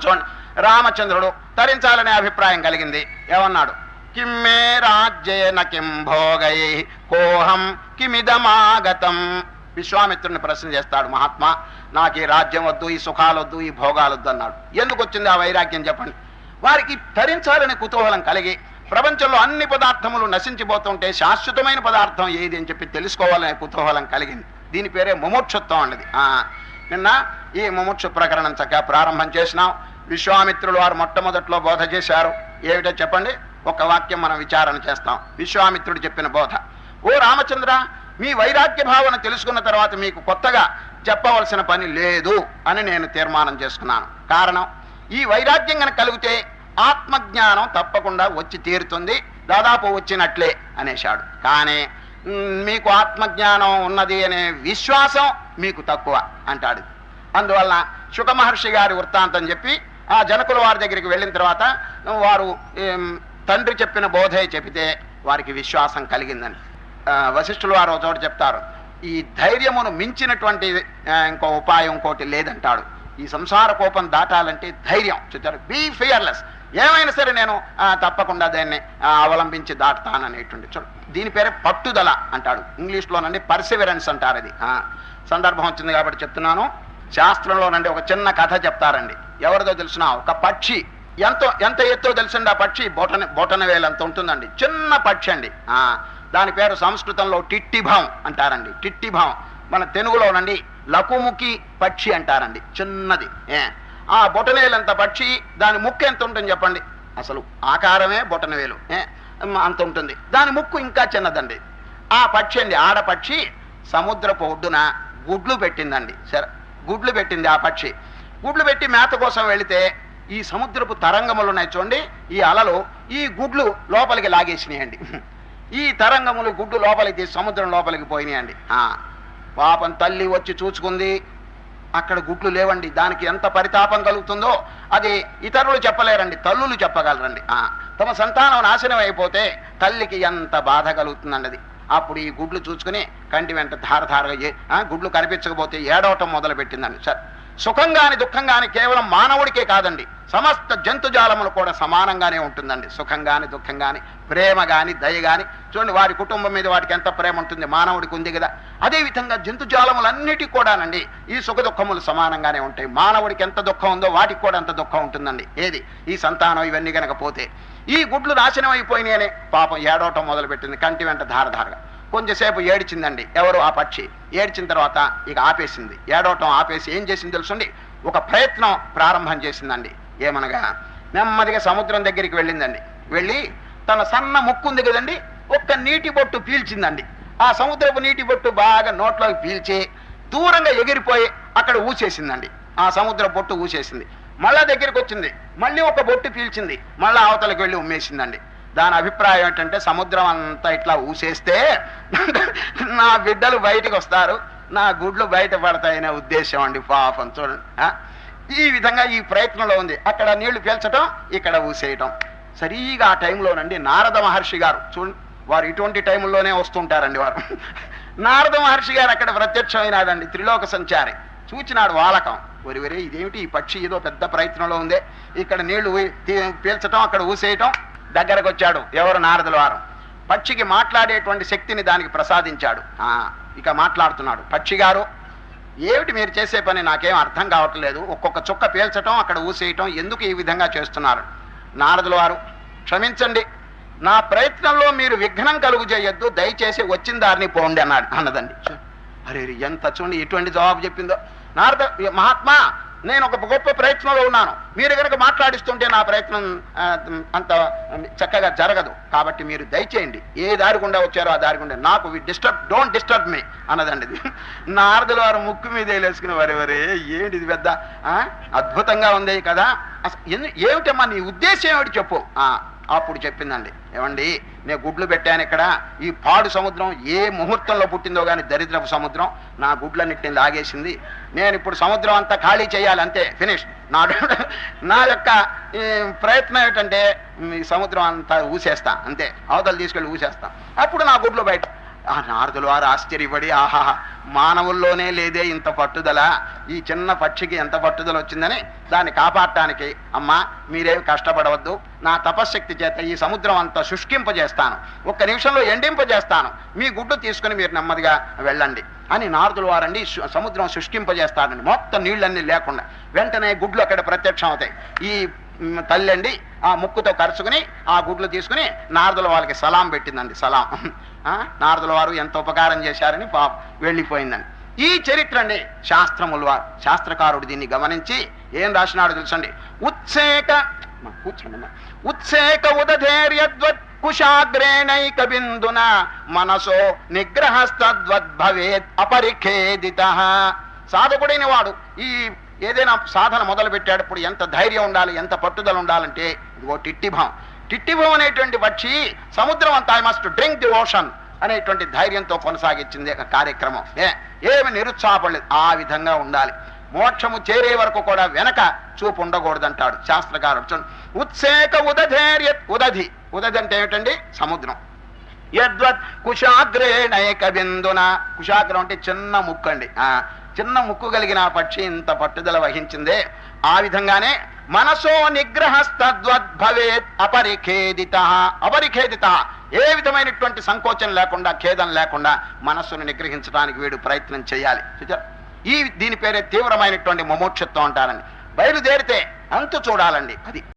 ఇప్పుడు చూడండి రామచంద్రుడు తరించాలనే అభిప్రాయం కలిగింది. ఏమన్నాడు? కిమ్మే రాజ్యేన కిం భోగై కోహం కిమిదమాగతం. విశ్వామిత్రుని ప్రశ్న చేస్తాడు మహాత్మా నాకు ఈ రాజ్యం వద్దు ఈ సుఖాలు వద్దు ఈ భోగాలు వద్దు అన్నాడు ఎందుకు వచ్చింది ఆ వైరాగ్యం చెప్పండి. వారికి తరించాలని కుతూహలం కలిగి ప్రపంచంలో అన్ని పదార్థములు నశించిపోతుంటే శాశ్వతమైన పదార్థం ఏది అని చెప్పి తెలుసుకోవాలనే కుతూహలం కలిగింది. దీని పేరే ముముక్షత్వం అన్నది ఆ, నిన్న ఈ ముముక్షు ప్రకరణం చక్కగా ప్రారంభం చేసినాం. విశ్వామిత్రులు వారు మొట్టమొదట్లో బోధ చేశారు. ఏమిటో చెప్పండి? ఒక వాక్యం మనం విచారణ చేస్తాం. విశ్వామిత్రుడు చెప్పిన బోధ. ఓ రామచంద్ర మీ వైరాగ్య భావన తెలుసుకున్న తర్వాత మీకు కొత్తగా చెప్పవలసిన పని లేదు అని నేను తీర్మానం చేసుకున్నాను. కారణం ఈ వైరాగ్యం కనుక కలిగితే ఆత్మజ్ఞానం తప్పకుండా వచ్చి తీరుతుంది. దాదాపు వచ్చినట్లే అనేశాడు. కానీ మీకు ఆత్మజ్ఞానం ఉన్నది అనే విశ్వాసం మీకు తక్కువ అంటాడు. అందువలన శుక మహర్షి గారి వృత్తాంతం చెప్పి ఆ జనకుల వారి దగ్గరికి వెళ్ళిన తర్వాత వారు తండ్రి చెప్పిన బోధే చెబితే వారికి విశ్వాసం కలిగిందని. వశిష్ఠులు వారు చోట చెప్తారు ఈ ధైర్యమును మించినటువంటి ఇంకో ఉపాయం ఇంకోటి లేదంటాడు. ఈ సంసార కోపం దాటాలంటే ధైర్యం. చూచారు బీ ఫియర్లెస్ ఏమైనా సరే నేను తప్పకుండా దాన్ని అవలంబించి దాటుతాననేటువంటి చూడు దీని పేరే పట్టుదల అంటాడు. ఇంగ్లీష్లోనండి పర్సివరెన్స్ అంటారు అది. ఆ, సందర్భం వచ్చింది కాబట్టి చెప్తున్నాను. శాస్త్రంలోనండి ఒక చిన్న కథ చెప్తారండి. ఎవరిదో తెలిసిన ఒక పక్షి. ఎంతో ఎంత ఎత్తో తెలిసిండి ఆ పక్షి? బొటన బొటన వేలు అంత ఉంటుందండి. చిన్న పక్షి అండి. దాని పేరు సంస్కృతంలో టిట్టిభావం అంటారండి. టిట్టిభావం మన తెలుగులోనండి లకుముఖి పక్షి అంటారండి. చిన్నది. ఏ ఆ బొటనవేలంత పక్షి? దాని ముక్కు ఎంత ఉంటుంది చెప్పండి? అసలు ఆకారమే బొటనవేలు ఏ అంత ఉంటుంది. దాని ముక్కు ఇంకా చిన్నదండి. ఆ పక్షి అండి ఆడపక్షి సముద్రపు ఒడ్డున గుడ్లు పెట్టిందండి. సరే గుడ్లు పెట్టింది ఆ పక్షి. గుడ్లు పెట్టి మేత కోసం వెళితే ఈ సముద్రపు తరంగములు ఉన్నాయి చూడండి ఈ అలలు ఈ గుడ్లు లోపలికి లాగేసినాయండి. ఈ తరంగములు గుడ్డు లోపలికి సముద్రం లోపలికి పోయినాయండి. పాపం తల్లి వచ్చి చూసుకుంది అక్కడ గుడ్లు లేవండి. దానికి ఎంత పరితాపం కలుగుతుందో అది ఇతరులు చెప్పలేరండి తల్లులు చెప్పగలరండి. తమ సంతానం నాశనం అయిపోతే తల్లికి ఎంత బాధ కలుగుతుందండి అది. అప్పుడు ఈ గుడ్లు చూసుకుని కంటి వెంట ధారధారగా ఆ, గుడ్లు కనిపించకపోతే ఏడవటం మొదలు పెట్టిందండి సార్. సుఖం గాని దుఃఖం గాని కేవలం మానవుడికే కాదండి. సమస్త జంతుజాలములు కూడా సమానంగానే ఉంటుందండి. సుఖం గాని దుఃఖం గాని ప్రేమ గాని దయ గాని చూడండి వారి కుటుంబం మీద వాటికి ఎంత ప్రేమ ఉంటుంది. మానవుడికి ఉంది కదా. అదే విధంగా జంతుజాలములన్నిటికీ కూడానండి ఈ సుఖ దుఃఖములు సమానంగానే ఉంటాయి. మానవుడికి ఎంత దుఃఖం ఉందో వాటికి కూడా అంత దుఃఖం ఉంటుందండి. ఏది? ఈ సంతానం ఇవన్నీ గనక పోతే. ఈ గుడ్లు నాశనం అయిపోయినాయనే పాపం ఏడవటం మొదలుపెట్టింది. కంటి వెంట ధారధారగా కొంచెంసేపు ఏడిచిందండి. ఎవరు ఆ పక్షి. ఏడ్చిన తర్వాత ఇక ఆపేసింది. ఏడవటం ఆపేసి ఏం చేసింది తెలుసుండి? ఒక ప్రయత్నం ప్రారంభం చేసిందండి. ఏమనగా నెమ్మదిగా సముద్రం దగ్గరికి వెళ్ళిందండి. వెళ్ళి తన సన్న ముక్కు ఉంది కదండి ఒక్క నీటి బొట్టు పీల్చిందండి. ఆ సముద్రపు నీటి బొట్టు బాగా నోట్లోకి పీల్చి దూరంగా ఎగిరిపోయి అక్కడ ఊసేసిందండి. ఆ సముద్ర బొట్టు ఊసేసింది. మళ్ళా దగ్గరికి వచ్చింది. మళ్ళీ ఒక బొట్టు పీల్చింది. మళ్ళా అవతలకు వెళ్ళి ఉమ్మేసిందండి. దాని అభిప్రాయం ఏంటంటే సముద్రం అంతా ఇట్లా ఊసేస్తే నా బిడ్డలు బయటికి వస్తారు నా గుడ్లు బయట పడతాయనే ఉద్దేశం అండి పాపం చూడండి. ఈ విధంగా ఈ ప్రయత్నంలో ఉంది. అక్కడ నీళ్ళు పీల్చటం ఇక్కడ ఊసేయటం. సరిగా ఆ టైంలోనండి నారద మహర్షి గారు చూడండి వారు ఇటువంటి టైంలోనే వస్తుంటారండి వారు. నారద మహర్షి గారు అక్కడ ప్రత్యక్షమైనాడండి త్రిలోక సంచారి. చూచినాడు వాలకం. ఒరి ఇదేమిటి ఈ పక్షి? ఏదో పెద్ద ప్రయత్నంలో ఉంది. ఇక్కడ నీళ్ళు పీల్చటం అక్కడ ఊసేయటం. దగ్గరకు వచ్చాడు ఎవరు? నారదుల వారు. పక్షికి మాట్లాడేటువంటి శక్తిని దానికి ప్రసాదించాడు. ఇక మాట్లాడుతున్నాడు. పక్షి గారు ఏమిటి మీరు చేసే పని? నాకేం అర్థం కావట్లేదు. ఒక్కొక్క చుక్క పేల్చటం అక్కడ ఊసేయటం ఎందుకు ఈ విధంగా చేస్తున్నారు? నారదుల వారు క్షమించండి. నా ప్రయత్నంలో మీరు విఘ్నం కలుగు చేయొద్దు. దయచేసి వచ్చిన దారిని పోండి అన్నాడు. అన్నదండి. అరే ఎంత చూడండి ఎటువంటి జవాబు చెప్పిందో. నారద మహాత్మా నేను ఒక గొప్ప ప్రయత్నంలో ఉన్నాను. మీరు కనుక మాట్లాడిస్తుంటే నా ప్రయత్నం అంత చక్కగా జరగదు. కాబట్టి మీరు దయచేయండి. ఏ దారి గుండా వచ్చారో ఆ దారి గుండా. నాకు డిస్టర్బ్ డోంట్ డిస్టర్బ్ మీ అన్నదండి ఇది. నారదుల వారు ముక్కు మీద వేలేసుకుని వరే వరే ఏంటి ఇది పెద్ద ఆ, అద్భుతంగా ఉంది కదా. అసలు ఏమిటమ్మా నీ ఉద్దేశం ఏమిటి చెప్పు. అప్పుడు చెప్పిందండి. ఏమండి నేను గుడ్లు పెట్టాను ఇక్కడ. ఈ పాడు సముద్రం ఏ ముహూర్తంలో పుట్టిందో కానీ దరిద్రపు సముద్రం నా గుడ్లన్నిటిని లాగేసింది. నేను ఇప్పుడు సముద్రం అంతా ఖాళీ చేయాలి అంతే. ఫినిష్. నా నా యొక్క ప్రయత్నం ఏంటంటే ఈ సముద్రం అంతా ఊసేస్తా అంతే. అవతలు తీసుకెళ్ళి ఊసేస్తా. అప్పుడు నా గుడ్లు బయట. ఆ నారదులు వారు ఆశ్చర్యపడి ఆహా మానవుల్లోనే లేదే ఇంత పట్టుదల. ఈ చిన్న పక్షికి ఎంత పట్టుదల వచ్చిందని దాన్ని కాపాడటానికి అమ్మా మీరేమి కష్టపడవద్దు. నా తపశ్శక్తి చేత ఈ సముద్రం అంతా శుష్కింపజేస్తాను. ఒక్క నిమిషంలో ఎండింపజేస్తాను. మీ గుడ్డు తీసుకుని మీరు నెమ్మదిగా వెళ్ళండి అని నారదులు వారండి సముద్రం శుష్కింపజేస్తారండి మొత్తం నీళ్ళన్నీ లేకుండా వెంటనే గుడ్లు అక్కడ ప్రత్యక్షం అవుతాయి ఈ తల్లి తల్లండి ఆ ముక్కుతో కరుచుకుని ఆ గుడ్లు తీసుకుని నారదుల వాళ్ళకి సలాం పెట్టిందండి సలాం. ఆ, నారదుల వారు ఎంత ఉపకారం చేశారని పా వెళ్ళిపోయిందండి. ఈ చరిత్ర అండి శాస్త్రములు వారు శాస్త్రకారుడు దీన్ని గమనించి ఏం రాసినాడు తెలుసండి? ఉత్సేక కూర్చోండి ఉత్సేక ఉదధైర్యద్వత్ కుశాగ్రేణైక బిందున మనసో నిగ్రహస్తద్వద్భవేత్ అపరిఖేదిత. సాధకుడైన వాడు ఈ ఏదైనా సాధన మొదలు పెట్టేటప్పుడు ఎంత ధైర్యం ఉండాలి ఎంత పట్టుదల ఉండాలంటే ఇదిగో టిట్టిభం. టిట్టిభం అనేటువంటి పక్షి సముద్రం అంతా I must drink the ocean అనేటువంటి ధైర్యంతో కొనసాగించింది కార్యక్రమం. ఏ ఏమి నిరుత్సాహపడలేదు ఆ విధంగా ఉండాలి. మోక్షము చేరే వరకు కూడా వెనక చూపు ఉండకూడదంటాడు శాస్త్రకారుడు చూడండి. ఉత్సేక ఉదధైర్య ఉదధి. ఉదధి అంటే ఏమిటండి? సముద్రం. యద్వత్ కుశాగ్రేణైక బిందున. కుశాగ్రం అంటే చిన్న ముక్కండి. ఆ, చిన్న ముక్కు కలిగిన ఆ పక్షి ఇంత పట్టుదల వహించిందే. ఆ విధంగానే మనసో నిగ్రహస్తద్వద్భవేత్ అపరిఖేదిత. అపరిఖేదిత. ఏ విధమైనటువంటి సంకోచం లేకుండా ఖేదం లేకుండా మనస్సును నిగ్రహించడానికి వీడు ప్రయత్నం చేయాలి. ఈ దీని పేరే తీవ్రమైనటువంటి ముమోక్షత్వం అంటారండి. బయలుదేరితే అంతు చూడాలండి అది.